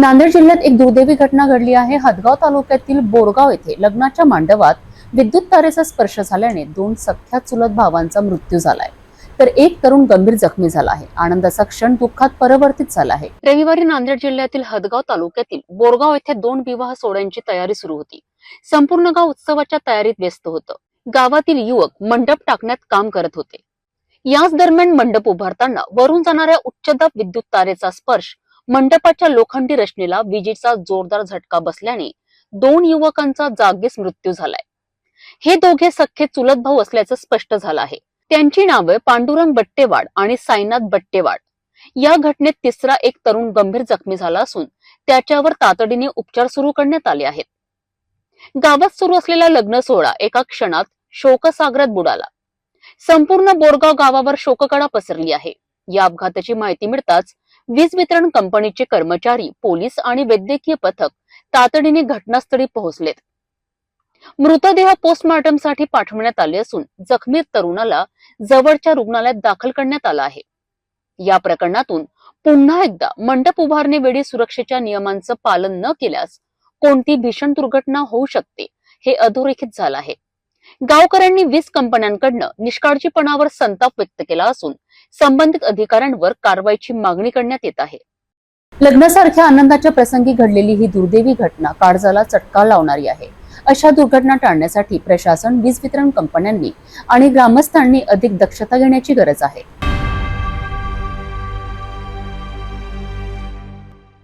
नांदेड जिल्ह्यात एक दुर्दैवी घटना घडली आहे. हदगाव तालुक्यातील बोरगाव येथे लग्नाच्या मांडवात विद्युत तारेचा स्पर्श झाल्याने दोन सख्या चुलत भावांचा मृत्यू झालाय. तर एक तरुण गंभीर जखमी झाला आहे. आनंदाचा क्षण दुःखात परिवर्तित झाला आहे. रविवारी नांदेड जिल्ह्यातील हदगाव तालुक्यातील बोरगाव येथे दोन विवाह सोहळ्यांची तयारी सुरू होती. संपूर्ण गाव उत्सवाच्या तयारीत व्यस्त होतं. गावातील युवक मंडप टाकण्यात काम करत होते. याच दरम्यान मंडप उभारताना वरून जाणाऱ्या उच्चदाब विद्युत तारेचा स्पर्श मंडपाच्या लोखंडी रचनेला विजेचा जोरदार झटका बसल्याने दोन युवकांचा जागीच मृत्यू झालाय. हे दोघे सख्खे चुलत भाऊ असल्याचं स्पष्ट झालं आहे. त्यांची नावे पांडुरंग बट्टेवाड आणि साईनाथ बट्टेवाड. या घटनेत तिसरा एक तरुण गंभीर जखमी झाला असून त्याच्यावर तातडीने उपचार सुरू करण्यात आले आहेत. गावात सुरू असलेला लग्न सोहळा एका क्षणात शोकसागरात बुडाला. संपूर्ण बोरगाव गावावर शोककडा पसरली आहे. या अपघाताची माहिती मिळताच वीज वितरण कंपनीचे कर्मचारी पोलीस आणि वैद्यकीय पथक तातडीने घटनास्थळी पोहोचलेत. मृतदेह पोस्टमॉर्टमसाठी पाठवण्यात आले असून जखमी तरुणाला जवळच्या रुग्णालयात दाखल करण्यात आला आहे. या प्रकरणातून पुन्हा एकदा मंडप उभारणीवेळी सुरक्षेच्या नियमांचं पालन न केल्यास कोणती भीषण दुर्घटना होऊ शकते हे अधोरेखित झालं आहे. गावकऱ्यांनी वीज कंपन्यांकडनं निष्काळजीपणावर संताप व्यक्त केला असून संबंधित अधिकाऱ्यांवर कारवाईची मागणी करण्यात येत आहे. लग्नासारख्या आनंदाच्या प्रसंगी घडलेली ही दुर्दैवी घटना काळजाला चटका लावणारी आहे. अशा दुर्घटना टाळण्यासाठी प्रशासन वीज वितरण कंपन्यांनी आणि ग्रामस्थांनी अधिक दक्षता घेण्याची गरज आहे.